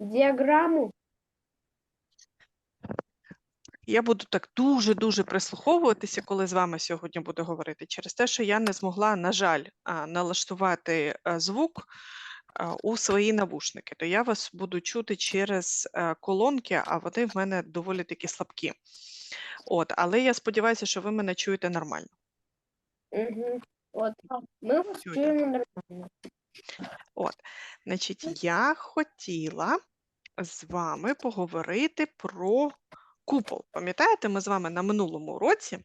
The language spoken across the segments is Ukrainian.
Діаграму. Я буду так дуже-дуже прислуховуватися, коли з вами сьогодні буду говорити, через те, що я не змогла, на жаль, налаштувати звук у свої навушники. То я вас буду чути через е, колонки, а вони в мене доволі такі слабкі. От, але я сподіваюся, що ви мене чуєте нормально. Угу. От. Ми вас чуємо нормально. От, значить, я хотіла з вами поговорити про купол. Пам'ятаєте, ми з вами на минулому уроці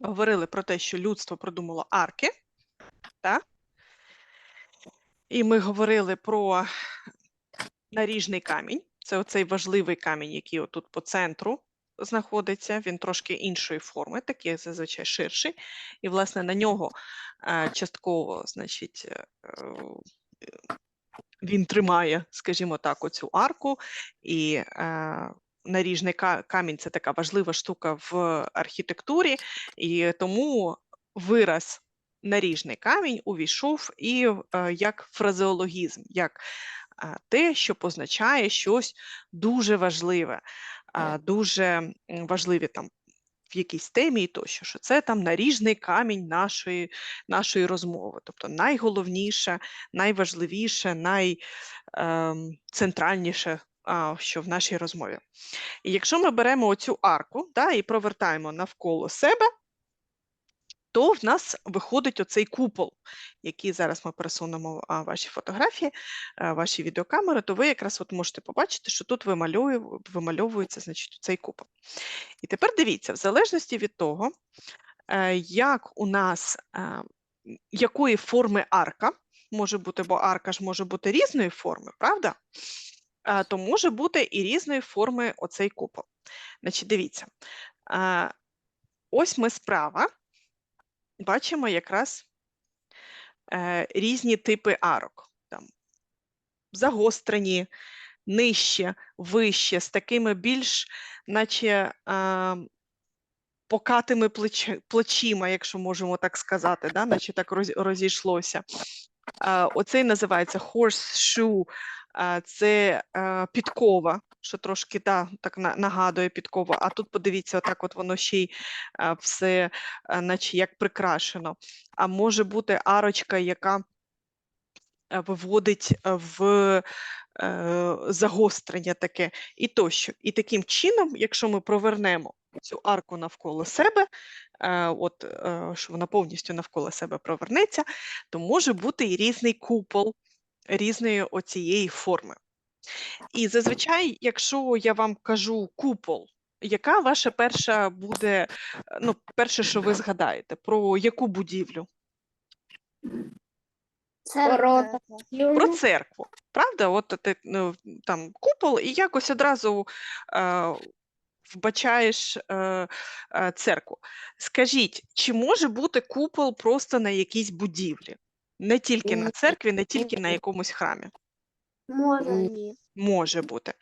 говорили про те, що людство придумало арки, так? І ми говорили про наріжний камінь. Це оцей важливий камінь, який отут по центру знаходиться. Він трошки іншої форми, такий зазвичай ширший. І, власне, на нього е, частково, значить, е, е, він тримає, скажімо так, оцю арку. І наріжний камінь це така важлива штука в архітектурі, і тому вираз наріжний камінь увійшов і як фразеологізм, як те, що позначає щось дуже важливе, дуже важливі там. В якійсь темі і тощо, що це там наріжний камінь нашої, нашої розмови. Тобто найголовніше, найважливіше, найцентральніше, що в нашій розмові. І якщо ми беремо оцю арку да, і провертаємо навколо себе, то в нас виходить оцей купол, який зараз ми пересунемо ваші фотографії, а, ваші відеокамери, то ви якраз от можете побачити, що тут вимальовує, вимальовується значить, цей купол. І тепер дивіться, в залежності від того, е, як у нас, е, якої форми арка може бути, бо арка ж може бути різної форми, правда? Е, То може бути і різної форми оцей купол. Значить, дивіться, е, ось ми справа бачимо якраз е, різні типи арок. Там, загострені, нижче, вище, з такими більш, наче е, покатими плеч, плечима, якщо можемо так сказати, да? наче так роз, розійшлося. Е, оцей називається horseshoe, це підкова, що трошки да, так нагадує підкова. А тут подивіться, отак от воно ще й все, наче як прикрашено. А може бути арочка, яка виводить в е, загострення таке і тощо. І таким чином, якщо ми провернемо цю арку навколо себе, е, от, е, що вона повністю навколо себе провернеться, то може бути і різний купол різної оцієї форми. І зазвичай, якщо я вам кажу купол, яка ваша перша буде, ну, перше, що ви згадаєте, про яку будівлю? Ворота. Про церкву, правда? От ти, ну, там купол, і якось одразу е, вбачаєш е, е, церкву. Скажіть, чи може бути купол просто на якійсь будівлі? Не тільки на церкві, не тільки на якомусь храмі. Може, Ні. Може бути.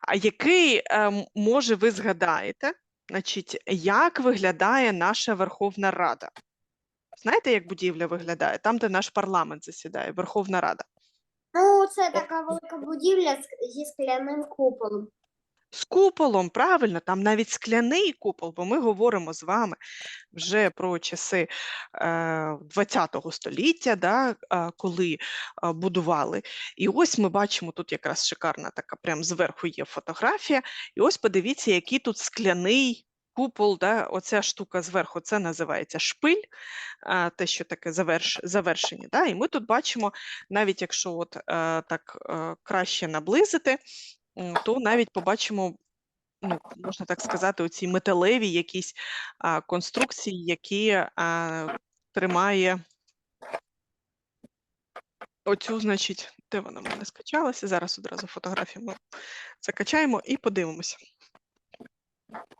А який, е, може, ви згадаєте, значить, як виглядає наша Верховна Рада? Знаєте, як будівля виглядає? Там, де наш парламент засідає, Верховна Рада. Ну, це така велика будівля зі скляним куполом. З куполом, правильно, там навіть скляний купол, бо ми говоримо з вами вже про часи е, століття, да, е, коли е, будували. І ось ми бачимо тут якраз шикарна така, прям зверху є фотографія. І ось подивіться, який тут скляний купол, да, оця штука зверху, це називається шпиль, те, що таке заверш, завершення. Да, і ми тут бачимо, навіть якщо от, так краще наблизити, то навіть побачимо, ну, можна так сказати, оці металеві якісь а, конструкції, які а, тримає оцю, значить, де вона в мене скачалася? Зараз одразу фотографію ми закачаємо і подивимося.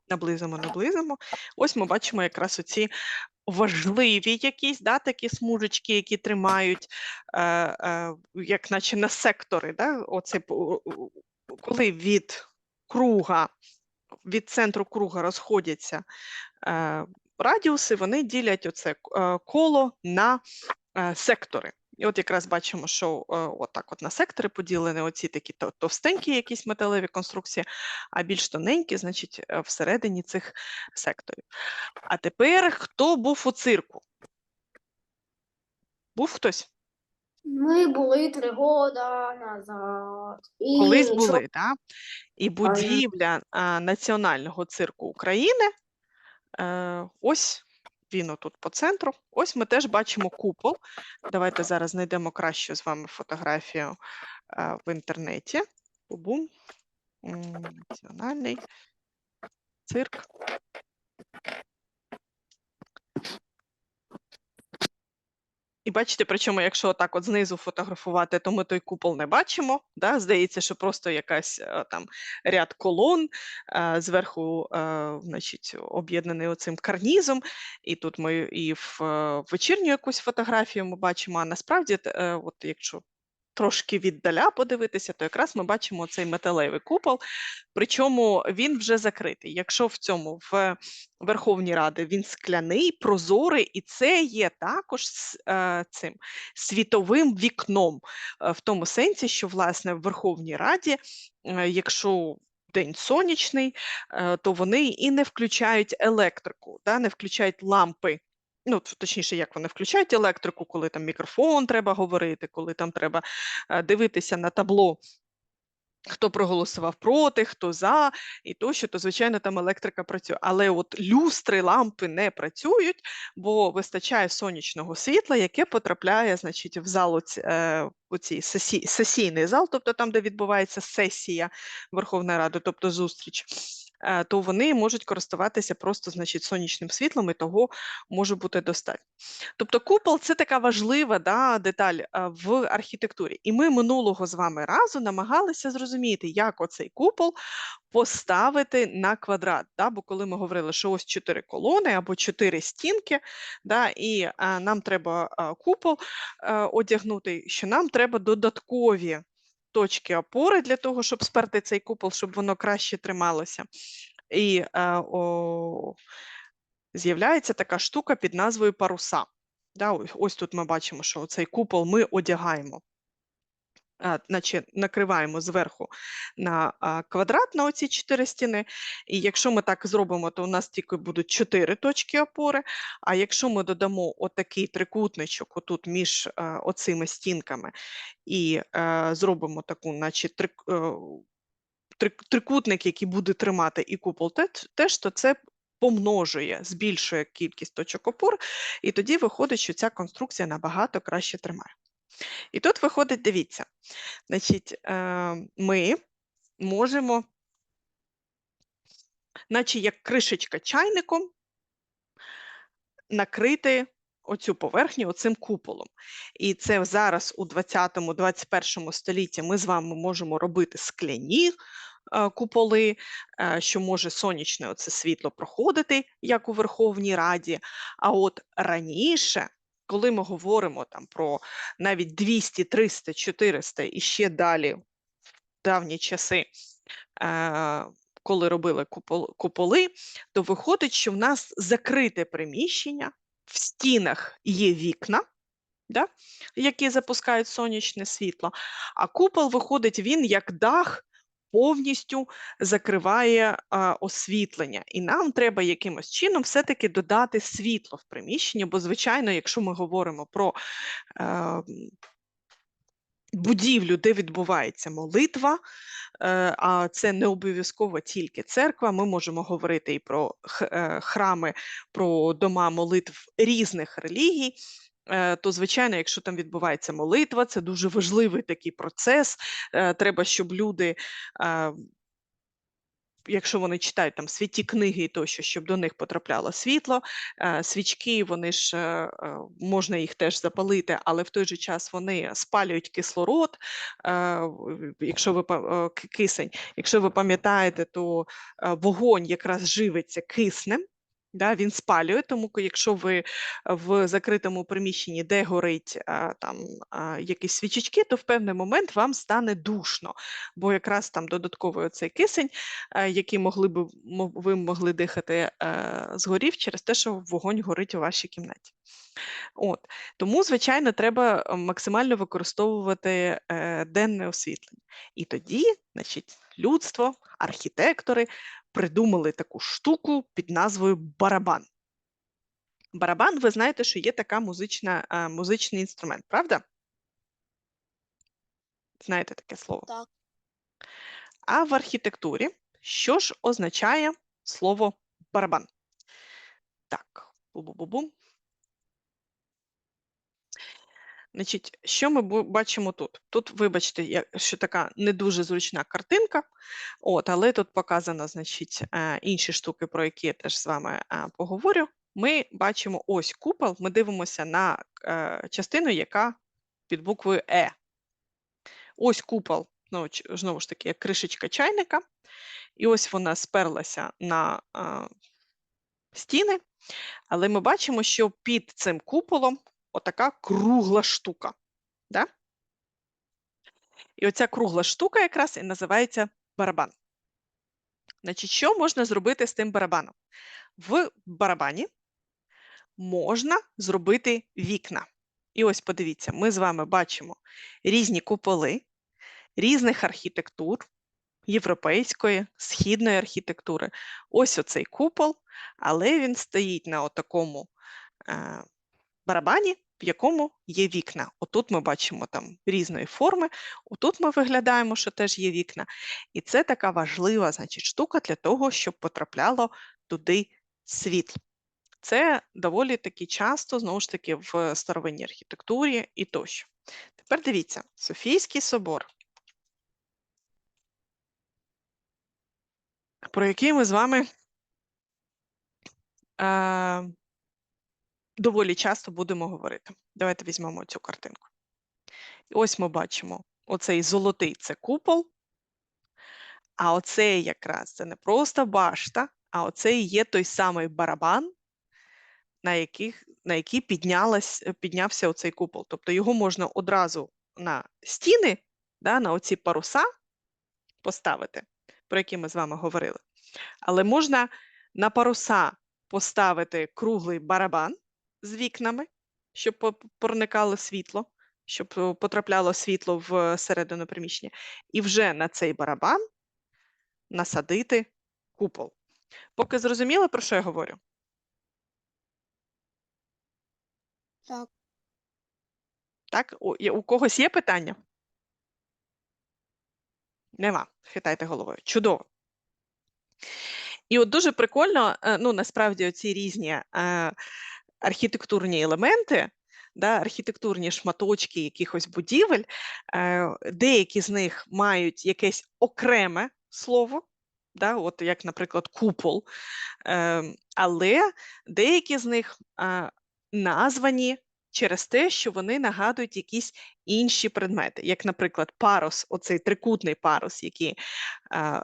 Наблизимо, наблизимо. Ось ми бачимо якраз оці важливі якісь да, такі смужечки, які тримають, е, е, як наче на сектори. Да? Оце, коли від круга, від центру круга розходяться е, радіуси, вони ділять оце е, коло на е, сектори. І от якраз бачимо, що е, отак от на сектори поділені оці такі товстенькі якісь металеві конструкції, а більш тоненькі, значить, е, всередині цих секторів. А тепер хто був у цирку? Був хтось? Ми були три года назад. І Колись нічого. були, так? І будівля а, Національного цирку України. Е, ось він отут по центру. Ось ми теж бачимо купол. Давайте зараз знайдемо кращу з вами фотографію е, в інтернеті. Бум. Національний цирк. І бачите, причому, якщо так от знизу фотографувати, то ми той купол не бачимо. Да? Здається, що просто якась е, там ряд колон, е, зверху, е, значить, об'єднаний оцим карнізом. І тут ми і в вечірню якусь фотографію ми бачимо, а насправді, от якщо трошки віддаля подивитися, то якраз ми бачимо цей металевий купол. Причому він вже закритий. Якщо в цьому в Верховній Раді він скляний, прозорий, і це є також е, цим світовим вікном, е, в тому сенсі, що власне в Верховній Раді, е, якщо день сонячний, е, то вони і не включають електрику, да, не включають лампи. Ну, точніше, як вони включають електрику, коли там мікрофон треба говорити, коли там треба е, дивитися на табло хто проголосував проти, хто за, і тощо, то звичайно там електрика працює. Але от люстри, лампи не працюють, бо вистачає сонячного світла, яке потрапляє, значить, в зал оці- е, оцій сесійний зал, тобто там, де відбувається сесія Верховної Ради, тобто зустріч. Е, То вони можуть користуватися просто значить сонячним світлом, і того може бути достатньо. Тобто купол це така важлива да, деталь в архітектурі. І ми минулого з вами разу намагалися зрозуміти, як оцей купол поставити на квадрат. Да? Бо коли ми говорили, що ось чотири колони або чотири стінки, да, і а, нам треба купол одягнути, що нам треба додаткові точки опори для того, щоб сперти цей купол, щоб воно краще трималося. І е, о, з'являється така штука під назвою паруса. Да, ось, тут ми бачимо, що цей купол ми одягаємо, наче накриваємо зверху на квадрат на оці чотири стіни. І якщо ми так зробимо, то у нас тільки будуть чотири точки опори. А якщо ми додамо отакий трикутничок отут між оцими стінками і зробимо таку, наче е, трикутник, який буде тримати і купол теж, то це помножує, збільшує кількість точок опор, і тоді виходить, що ця конструкція набагато краще тримає. І тут виходить, дивіться, значить, е, ми можемо, наче як кришечка чайником, накрити оцю поверхню оцим куполом. І це зараз у 20-21 столітті ми з вами можемо робити скляні е, куполи, е, що може сонячне оце світло проходити, як у Верховній Раді. А от раніше, коли ми говоримо там про навіть 200, 300, 400 і ще далі, в давні часи, е, коли робили куполи, то виходить, що в нас закрите приміщення, в стінах є вікна, да, які запускають сонячне світло, а купол виходить він як дах. Повністю закриває а, освітлення, і нам треба якимось чином все-таки додати світло в приміщенні, бо, звичайно, якщо ми говоримо про е, будівлю, де відбувається молитва, е, а це не обов'язково тільки церква. Ми можемо говорити і про е, храми, про дома молитв різних релігій. Е, То, звичайно, якщо там відбувається молитва, це дуже важливий такий процес. е, Треба, щоб люди, якщо вони читають там святі книги тощо, щоб до них потрапляло світло. Е, Свічки, вони ж можна їх теж запалити, але в той же час вони спалюють кислород. Якщо ви кисень, якщо ви пам'ятаєте, то вогонь якраз живиться киснем. Да, він спалює, тому якщо ви в закритому приміщенні, де горить а, там а, якісь свічечки, то в певний момент вам стане душно, бо якраз там додатковий оцей кисень, а, який могли мо- ви могли дихати, е, згорів через те, що вогонь горить у вашій кімнаті. От тому, звичайно, треба е, максимально використовувати е, денне освітлення. І тоді, значить, людство, архітектори придумали таку штуку під назвою барабан. Барабан, ви знаєте, що є така музична, е, музичний інструмент, правда? Знаєте таке слово? Так. А в архітектурі що ж означає слово барабан? Так, бу-бу-бу-бум. Значить, що ми бачимо тут? Тут, вибачте, що така не дуже зручна картинка, от, але тут показано, значить, е, інші штуки, про які я теж з вами е, поговорю. Ми бачимо ось купол, ми дивимося на е, частину, яка під буквою Е. Ось купол, знову, знову ж таки, як кришечка чайника, і ось вона сперлася на стіни, але ми бачимо, що під цим куполом отака кругла штука. Да? І оця кругла штука якраз і називається барабан. Значить, що можна зробити з тим барабаном? В барабані можна зробити вікна. І ось подивіться, ми з вами бачимо різні куполи різних архітектур, європейської, східної архітектури. Ось оцей купол, але він стоїть на отакому е, барабані, в якому є вікна. Отут ми бачимо там різної форми, отут ми виглядаємо, що теж є вікна. І це така важлива значить, штука для того, щоб потрапляло туди світло. Це доволі таки часто, знову ж таки, в старовинній архітектурі і тощо. Тепер дивіться, Софійський собор, про який ми з вами е, доволі часто будемо говорити. Давайте візьмемо цю картинку. Ось ми бачимо оцей золотий це купол, а оцей якраз це не просто башта, а оцей є той самий барабан, на, яких, на який піднялась, піднявся оцей купол. Тобто його можна одразу на стіни, да, на оці паруса поставити, про які ми з вами говорили. Але можна на паруса поставити круглий барабан з вікнами, щоб проникало світло, щоб е, потрапляло світло в середину приміщення, і вже на цей барабан насадити купол. Поки зрозуміли, про що я говорю? Так. Так, у, у когось є питання? Нема. Хитайте головою. Чудово. І от дуже прикольно, е, ну насправді оці різні е, архітектурні елементи, да, архітектурні шматочки якихось будівель, е, деякі з них мають якесь окреме слово, да, от як, наприклад, купол, е, але деякі з них е, названі через те, що вони нагадують якісь інші предмети, як, наприклад, парус, оцей трикутний парус, який е,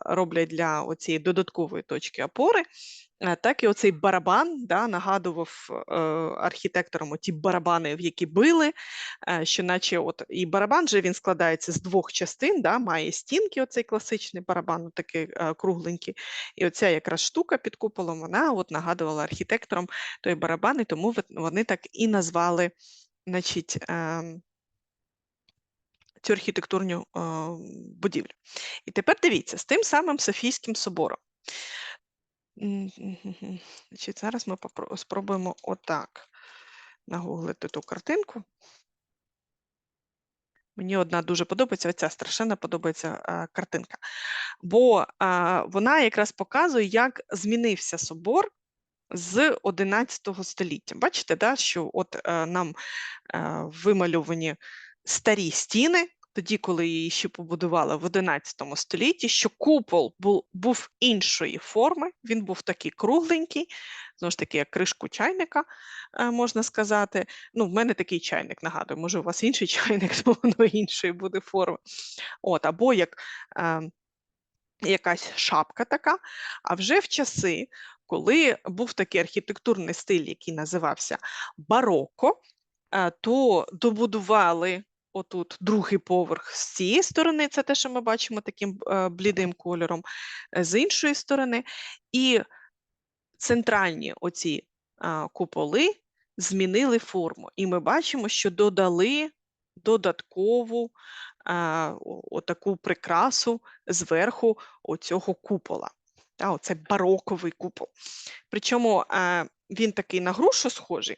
роблять для оцієї додаткової точки опори, так і оцей барабан да, нагадував е, архітекторам ті барабани, в які били, е, що наче от і барабан же він складається з двох частин, да, має стінки, оцей класичний барабан, такий е, кругленький. І оця якраз штука під куполом, вона от нагадувала архітекторам той барабан, і тому вони так і назвали значить, ем, цю архітектурну е, будівлю. І тепер дивіться, з тим самим Софійським собором. Значить, зараз ми спробуємо отак нагуглити ту картинку. Мені одна дуже подобається, оця страшенно подобається а, картинка. Бо а, вона якраз показує, як змінився собор з 11 століття. Бачите, да, що от е, нам е, вимальовані старі стіни, тоді, коли її ще побудували в 11 столітті, що купол був, був іншої форми, він був такий кругленький, знову ж таки, як кришку чайника, е, можна сказати. Ну, в мене такий чайник, нагадую, може, у вас інший чайник, то воно іншої буде форми. От, або як е, якась шапка така. А вже в часи, коли був такий архітектурний стиль, який називався бароко, е, то добудували отут другий поверх з цієї сторони, це те, що ми бачимо таким е, блідим кольором, е, з іншої сторони, і центральні оці куполи змінили форму. І ми бачимо, що додали додаткову отаку прикрасу зверху оцього купола. Оце бароковий купол. Причому а, він такий на грушу схожий.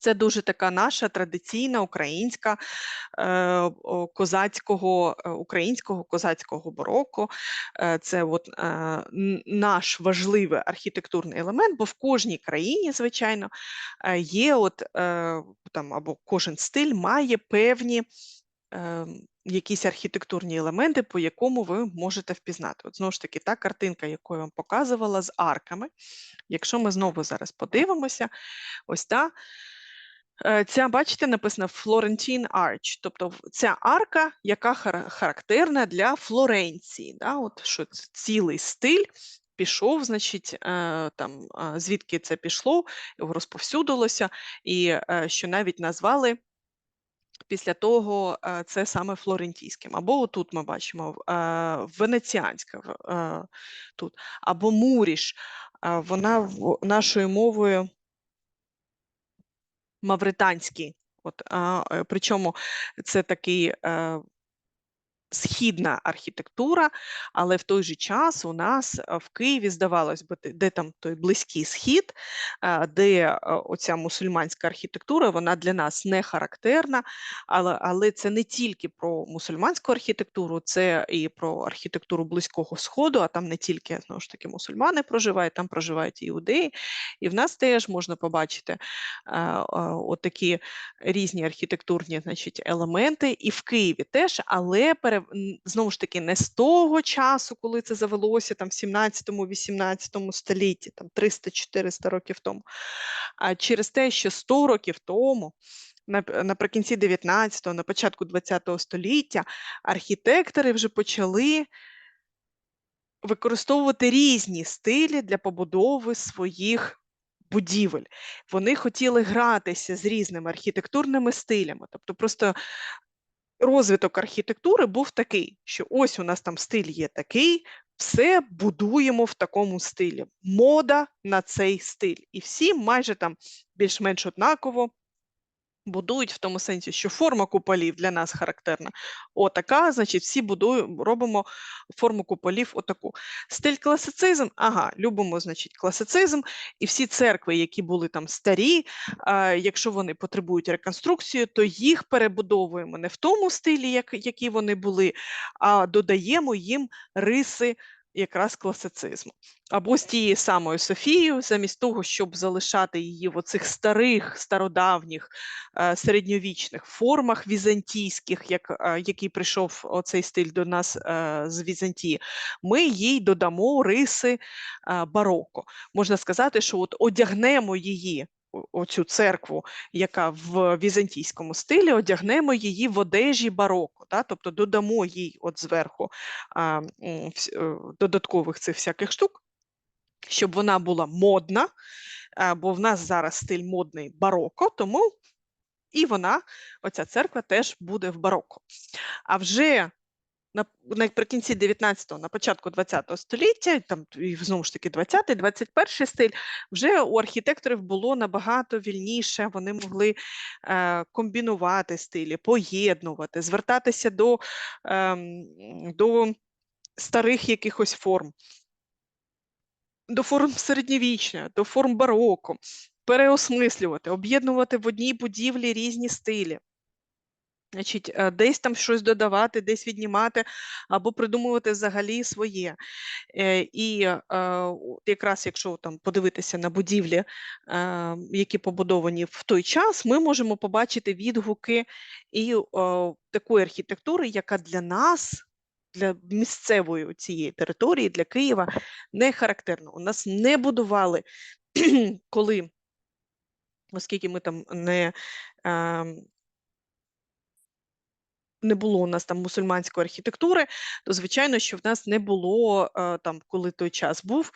Це дуже така наша традиційна українська е, козацького, е, українського козацького бароко. Е, Це от, наш важливий архітектурний елемент, бо в кожній країні, звичайно, є от, там, або кожен стиль має певні якісь архітектурні елементи, по якому ви можете впізнати. От знову ж таки, та картинка, яку я вам показувала з арками. Якщо ми знову зараз подивимося, ось та. Е, Ця, бачите, написано Florentine Arch, тобто ця арка, яка характерна для Флоренції. Да? От що цілий стиль пішов, значить, е, там, е, звідки це пішло, розповсюдилося, і що навіть назвали після того це саме флорентійським. Або отут ми бачимо е, венеціанська е, тут, або муріш. Вона нашою мовою мавританський. От, а, е, причому це такий е, східна архітектура, але в той же час у нас е, в Києві, здавалось би, де- там той близький схід, е, де е, оця мусульманська архітектура, вона для нас не характерна, але, але це не тільки про мусульманську архітектуру, це і про архітектуру Близького Сходу, а там не тільки знову ж таки мусульмани проживають, там проживають іудеї. І в нас теж можна побачити отакі різні архітектурні значить, елементи, і в Києві теж, але пере, знову ж таки не з того часу, коли це завелося там в 17-18 столітті, там 300-400 років тому, а через те, що 100 років тому. Наприкінці 19-го, на початку 20-го століття архітектори вже почали використовувати різні стилі для побудови своїх будівель. Вони хотіли гратися з різними архітектурними стилями. Тобто просто розвиток архітектури був такий, що ось у нас там стиль є такий, все будуємо в такому стилі. Мода на цей стиль. І всі майже там більш-менш однаково будують в тому сенсі, що форма куполів для нас характерна. Отака, значить, всі будуємо, робимо форму куполів отаку. Стиль класицизм, ага, любимо, значить, класицизм, і всі церкви, які були там старі, а, якщо вони потребують реконструкції, то їх перебудовуємо не в тому стилі, як, які вони були, а додаємо їм риси якраз класицизму. Або з тією самою Софією, замість того, щоб залишати її в оцих старих, стародавніх, е, середньовічних формах візантійських, як, е, який прийшов оцей стиль до нас е, з Візантії, ми їй додамо риси бароко. Можна сказати, що от одягнемо її. Оцю церкву, яка в візантійському стилі, одягнемо її в одежі бароко, да? тобто додамо їй от зверху а, е, додаткових цих всяких штук, щоб вона була модна, а, бо в нас зараз стиль модний бароко, тому і вона, оця церква, теж буде в бароко. А вже наприкінці 19-го, на початку 20-го століття, там і знову ж таки 20-й, 21-й стиль, вже у архітекторів було набагато вільніше, вони могли е, комбінувати стилі, поєднувати, звертатися до, ем, до старих якихось форм, до форм середньовіччя, до форм бароко, переосмислювати, об'єднувати в одній будівлі різні стилі. Значить, е, десь там щось додавати, десь віднімати, або придумувати взагалі своє. Е, І е, якраз якщо там подивитися на будівлі, які побудовані в той час, ми можемо побачити відгуки і такої архітектури, яка для нас, для місцевої цієї території, для Києва, не характерна. У нас не будували, коли, оскільки ми там не. Не було у нас там мусульманської архітектури, то звичайно, що в нас не було е, там, коли той час був е,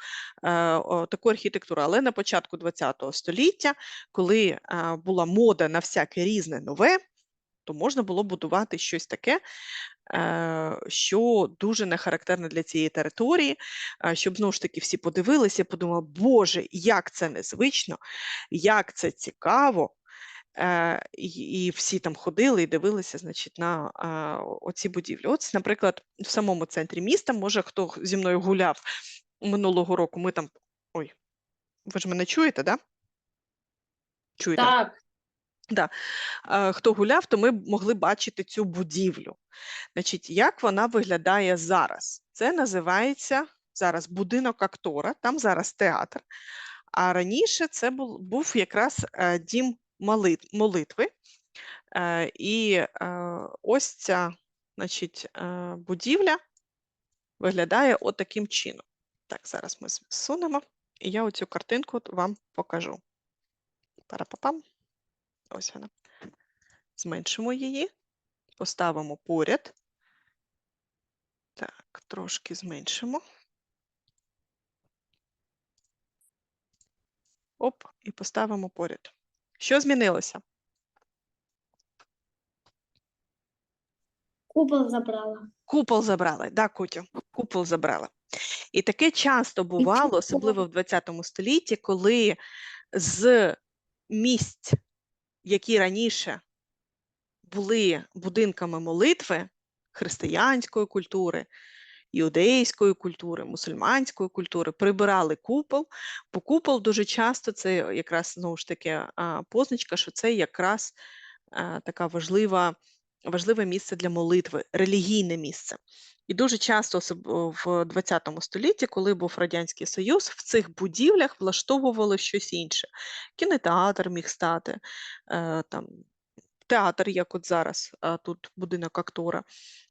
такої архітектури. Але на початку ХХ століття, коли е, була мода на всяке різне нове, то можна було будувати щось таке, що дуже не характерне для цієї території, щоб знову ж таки всі подивилися подумали, Боже, як це незвично, як це цікаво. Е, і, всі там ходили і дивилися, значить, на оці будівлі. От, наприклад, в самому центрі міста, може, хто зі мною гуляв минулого року, ми там. Ой, ви ж мене чуєте, да? Чуєте? Так. е, хто гуляв, то ми могли бачити цю будівлю. Значить, як вона виглядає зараз? Це називається зараз будинок актора, там зараз театр. А раніше це був, був якраз е, дім молитви. Е, І е, ось ця значить, е, будівля виглядає от чином. Так, зараз ми зсунемо, і я оцю картинку вам покажу. Парапапам. Ось вона. Зменшимо її, поставимо поряд. Так, трошки зменшимо. Оп, і поставимо поряд. Що змінилося? Купол забрала. Купол забрали, да, Кутю, купол забрали. І таке часто бувало, особливо в 20 столітті, коли з місць, які раніше були будинками молитви християнської культури, іудейської культури, мусульманської культури, прибирали купол, бо купол дуже часто це якраз знову ж таки позначка, що це якраз така важлива, важливе місце для молитви, релігійне місце. І дуже часто в 20 столітті, коли був Радянський Союз, в цих будівлях влаштовували щось інше. Кінотеатр міг стати, е, там, театр, як от зараз, тут будинок актора.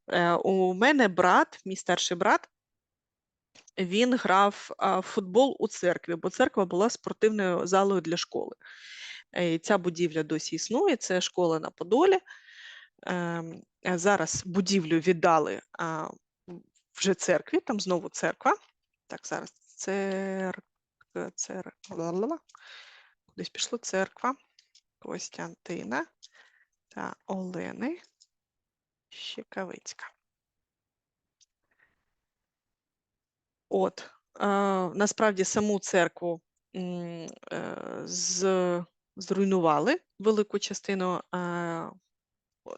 Е, У мене брат, мій старший брат, він грав в футбол у церкві, бо церква була спортивною залою для школи. Е, і Ця будівля досі існує, це школа на Подолі. Ем, е, Зараз будівлю віддали вже церкві, там знову церква. Так, зараз церк... цер... ла-ла-ла. Кудись пішло церква Костянтина та Олени Щекавицька. От, е, насправді саму церкву е, з, зруйнували велику частину, е,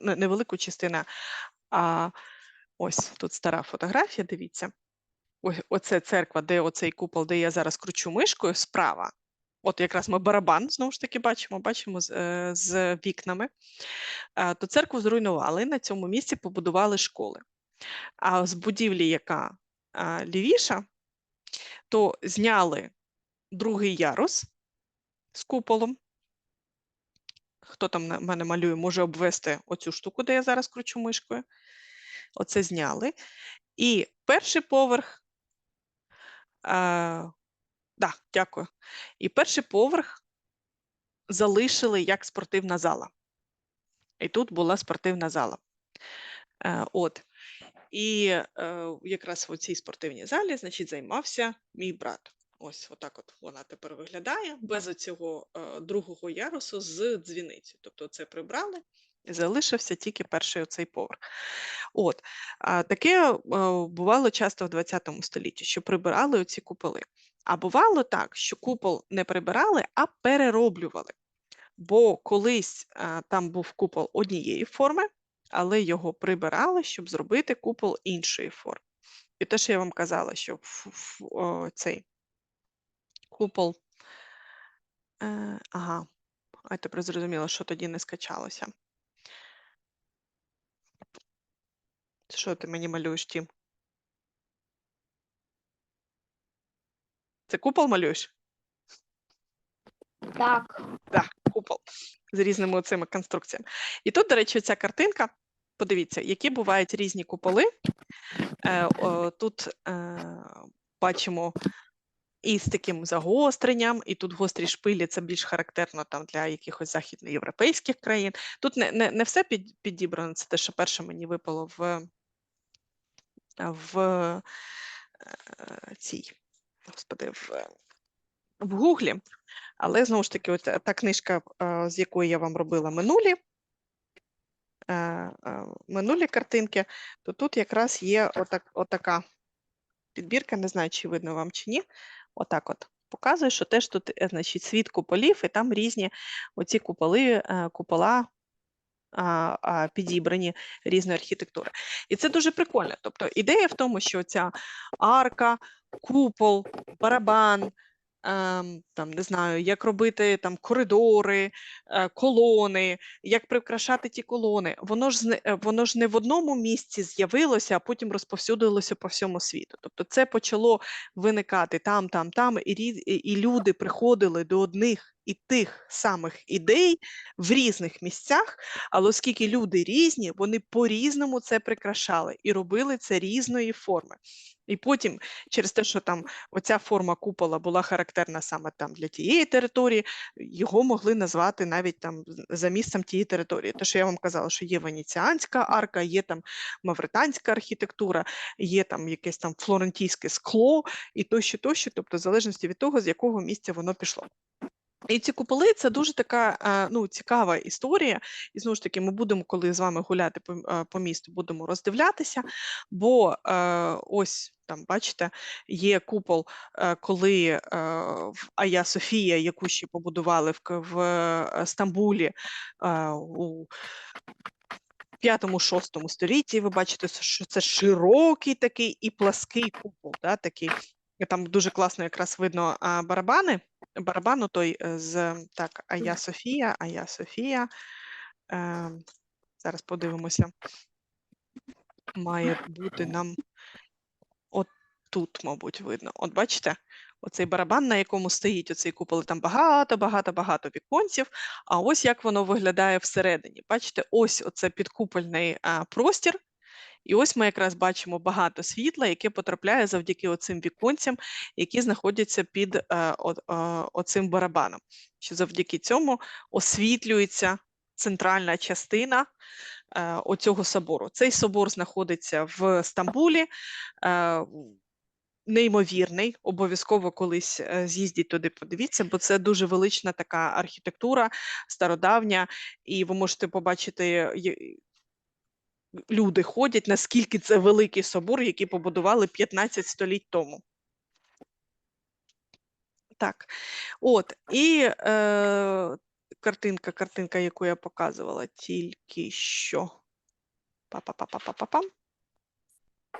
не, велику частину, а ось тут стара фотографія, дивіться. Ось оце церква, де оцей купол, де я зараз кручу мишкою, справа. От якраз ми барабан знову ж таки бачимо, бачимо з, е, з вікнами. Е, То церкву зруйнували, на цьому місці побудували школи. А з будівлі, яка лівіша, то зняли другий ярус з куполом. Хто там на мене малює, може обвести оцю штуку, де я зараз кручу мишкою. Оце зняли. І перший поверх. Да, дякую. І перший поверх залишили як спортивна зала. І тут була спортивна зала. Е, от. І е, якраз в цій спортивній залі, значить, займався мій брат. Ось отак от вона тепер виглядає, без цього е, другого ярусу з дзвіницею. Тобто це прибрали, і залишився тільки перший оцей поверх. От. А, таке е, бувало часто в 20 столітті, що прибирали оці куполи. А бувало так, що купол не прибирали, а перероблювали. Бо колись а, там був купол однієї форми, але його прибирали, щоб зробити купол іншої форми. І те, що я вам казала, що ф- ф- о, цей купол. Е, ага, а тепер зрозуміло, що тоді не скачалося. Що ти мені малюєш, Тім? Це купол малюєш? Так. Да, купол з різними цими конструкціями. І тут, до речі, ця картинка. Подивіться, які бувають різні куполи. Е, о, тут е, бачимо і з таким загостренням, і тут гострі шпилі це більш характерно там для якихось західноєвропейських країн. Тут не, не, не все під, підібрано, це те, що перше мені випало в, в е, цій, господи, в, в Гуглі. Але знову ж таки, от та книжка, е, з якої я вам робила минулі, е, е, минулі картинки, то тут якраз є отак, отака підбірка, не знаю, чи видно вам чи ні. Отак от показує, що теж тут е, значить, світ куполів, і там різні оці куполи, е, купола підібрані різної архітектури. І це дуже прикольно. Тобто ідея в тому, що ця арка, купол, барабан, ем, там не знаю, як робити там коридори, е, колони, як прикрашати ті колони. Воно ж е, воно ж не в одному місці з'явилося, а потім розповсюдилося по всьому світу. Тобто це почало виникати там, там, там, і- і люди приходили до одних і тих самих ідей в різних місцях, але оскільки люди різні, вони по-різному це прикрашали і робили це різної форми. І потім, через те, що там оця форма купола була характерна саме там для тієї території, його могли назвати навіть там за місцем тієї території. Те, що я вам казала, що є венеціанська арка, є там мавританська архітектура, є там якесь там флорентійське скло і тощо, тощо, тобто в залежності від того, з якого місця воно пішло. І ці куполи це дуже така е, ну, цікава історія. І знову ж таки, ми будемо, коли з вами гуляти по, е, місту, будемо роздивлятися. Бо е, ось там, бачите, є купол, коли в Ая Софія, яку ще побудували в, Стамбулі у п'ятому-шостому столітті. Ви бачите, що це широкий такий і плаский купол, да, такий. Там дуже класно якраз видно барабани. Барабану той е, з так, Ая Софія, Ая Софія. Е, зараз подивимося. Має бути нам от тут, мабуть, видно. От бачите, оцей барабан, на якому стоїть оцей купол, там багато, багато, багато віконців. А ось як воно виглядає всередині. Бачите, ось оце підкупольний а, простір. І ось ми якраз бачимо багато світла, яке потрапляє завдяки оцим віконцям, які знаходяться під е, е, оцим барабаном. Що завдяки цьому освітлюється центральна частина е, оцього собору. Цей собор знаходиться в Стамбулі. Неймовірний, обов'язково колись з'їздіть туди, подивіться, бо це дуже велична така архітектура, стародавня, і ви можете побачити, люди ходять, наскільки це великий собор, який побудували 15 століть тому. Так, от, і е, картинка, картинка, яку я показувала тільки що. Па-па-па-па-па-па-пам.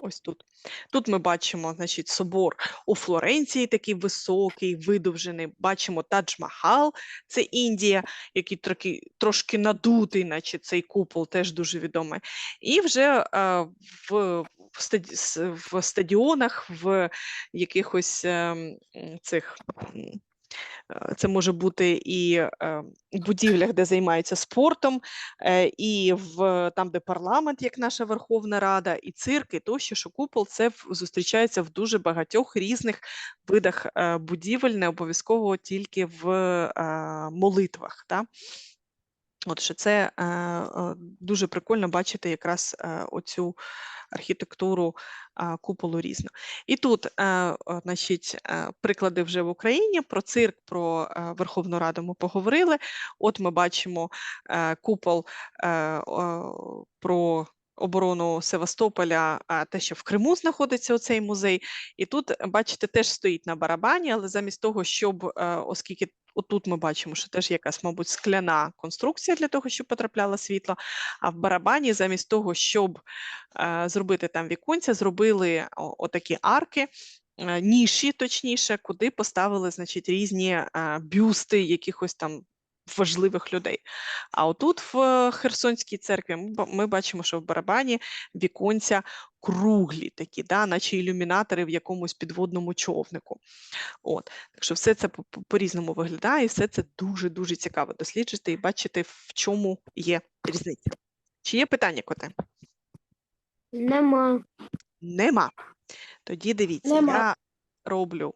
Ось тут. Тут ми бачимо, значить, собор у Флоренції, такий високий, видовжений. Бачимо Тадж-Махал, це Індія, який трошки, трошки надутий, наче цей купол, теж дуже відомий. І вже е, в, в, стаді, в стадіонах, в якихось м, цих. Е, Це може бути і е, в будівлях, де займаються спортом, е, і в там, де парламент, як наша Верховна Рада, і цирк, і тощо, що купол це зустрічається в дуже багатьох різних видах е, будівель, не обов'язково тільки в молитвах. Да? От що це дуже прикольно бачити якраз оцю архітектуру куполу різну. І тут, е, значить, е, приклади вже в Україні про цирк, про е, Верховну Раду ми поговорили. От ми бачимо купол про оборону Севастополя, а те, що в Криму знаходиться оцей музей. І тут, бачите, теж стоїть на барабані, але замість того, щоб, оскільки отут ми бачимо, що теж якась, мабуть, скляна конструкція для того, щоб потрапляло світло. А в барабані, замість того, щоб е, зробити там віконця, зробили отакі арки. е, Ніші, точніше, куди поставили значить, різні е, бюсти якихось там важливих людей. А отут в е, Херсонській церкві ми, бачимо, що в барабані віконця круглі такі, да, наче ілюмінатори в якомусь підводному човнику. От. Так що все це по- по- по-різному виглядає, і все це дуже-дуже цікаво досліджити і бачити, в чому є різниця. Чи є питання, коте? Нема. Нема. Тоді дивіться, Нема. я роблю